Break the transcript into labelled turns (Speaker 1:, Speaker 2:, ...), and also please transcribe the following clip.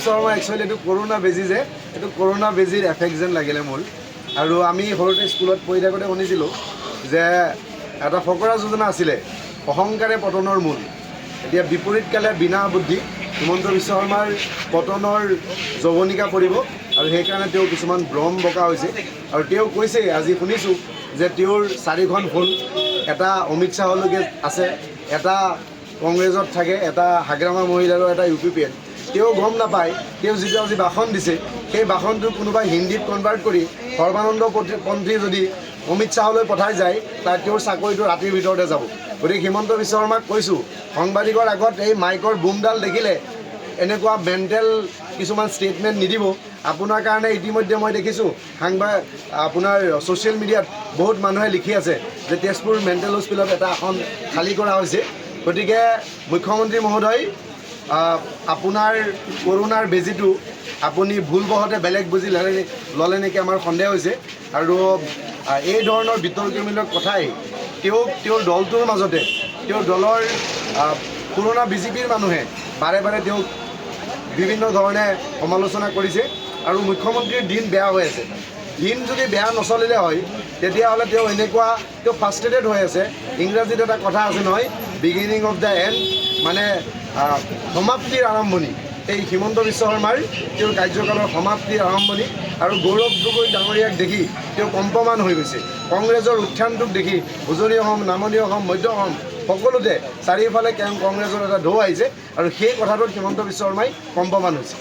Speaker 1: Biswa Sarma actually এইটো corona বেজী যে, এইটো কৰোণা বেজীৰ এফেক্ট যেন লাগিলে মোৰ। আৰু আমি সৰুতে স্কুলত পঢ়ি থাকোঁতে শুনিছিলোঁ যে এটা ফকৰা যোজনা আছিলে, অহংকাৰে পতনৰ মূল। এতিয়া বিপৰীতকালে বিনা বুদ্ধি হিমন্ত বিশ্ব শৰ্মাৰ পতনৰ যৱনিকা পৰিব আৰু সেইকাৰণে তেওঁ কিছুমান ভ্ৰম বকা হৈছে। আৰু তেওঁ কৈছে আজি শুনিছোঁ যে তেওঁৰ চাৰিখন ফোন, এটা অমিত শ্বাহলৈকে আছে, এটা কংগ্ৰেছত থাকে, এটা হাগ্ৰামা মহিলা আৰু এটা ইউ পি পি এল তেওঁ গম নাপায় তেওঁ যিটো আজি ভাষণ দিছে, সেই ভাষণটো কোনোবাই হিন্দীত কনভাৰ্ট কৰি সৰ্বানন্দ পন্থী- যদি অমিত শ্বাহলৈ পঠাই যায় তাৰ তেওঁৰ চাকৰিটো ৰাতিৰ ভিতৰতে যাব। গতিকে হিমন্ত বিশ্ব শৰ্মাক কৈছোঁ, সাংবাদিকৰ আগত এই মাইকৰ বুমডাল দেখিলে এনেকুৱা মেণ্টেল কিছুমান ষ্টেটমেণ্ট নিদিব। আপোনাৰ কাৰণে ইতিমধ্যে মই দেখিছোঁ, সাংবা আপোনাৰ ছ'চিয়েল মিডিয়াত বহুত মানুহে লিখি আছে যে তেজপুৰ মেণ্টেল হস্পিটেলত এটা আসন খালী কৰা হৈছে। গতিকে মুখ্যমন্ত্ৰী মহোদয় আপোনাৰ কৰোণাৰ বেজীটো আপুনি ভুলবশতে বেলেগ বুজি ল'লে ল'লে নেকি আমাৰ সন্দেহ হৈছে। আৰু এই ধৰণৰ বিতৰ্কমূলক কথাই তেওঁক তেওঁৰ দলটোৰ মাজতে তেওঁৰ দলৰ পুৰণা বিজেপিৰ মানুহে বাৰে বাৰে তেওঁক বিভিন্ন ধৰণে সমালোচনা কৰিছে। আৰু মুখ্যমন্ত্ৰীৰ দিন বেয়া হৈ আছে। দিন যদি বেয়া নচলিলে হয়, তেতিয়াহ'লে তেওঁ এনেকুৱা, তেওঁ ফাৰ্ষ্ট্ৰেটেড হৈ আছে। ইংৰাজীত এটা কথা আছে নহয় বিগিনিং অফ দ্য এণ্ড মানে সমাপ্তিৰ আৰম্ভণি। এই হিমন্ত বিশ্ব শৰ্মাৰ তেওঁৰ কাৰ্যকালৰ সমাপ্তিৰ আৰম্ভণি আৰু গৌৰৱ গগৈ ডাঙৰীয়াক দেখি তেওঁ কম্পমান হৈ গৈছে। কংগ্ৰেছৰ উত্থানটোক দেখি উজনি অসম, নামনি অসম, মধ্য অসম সকলোতে চাৰিওফালে কংগ্ৰেছৰ এটা ঢৌ আহিছে আৰু সেই কথাটোত হিমন্ত বিশ্ব শৰ্মাই কম্পমান হৈছে।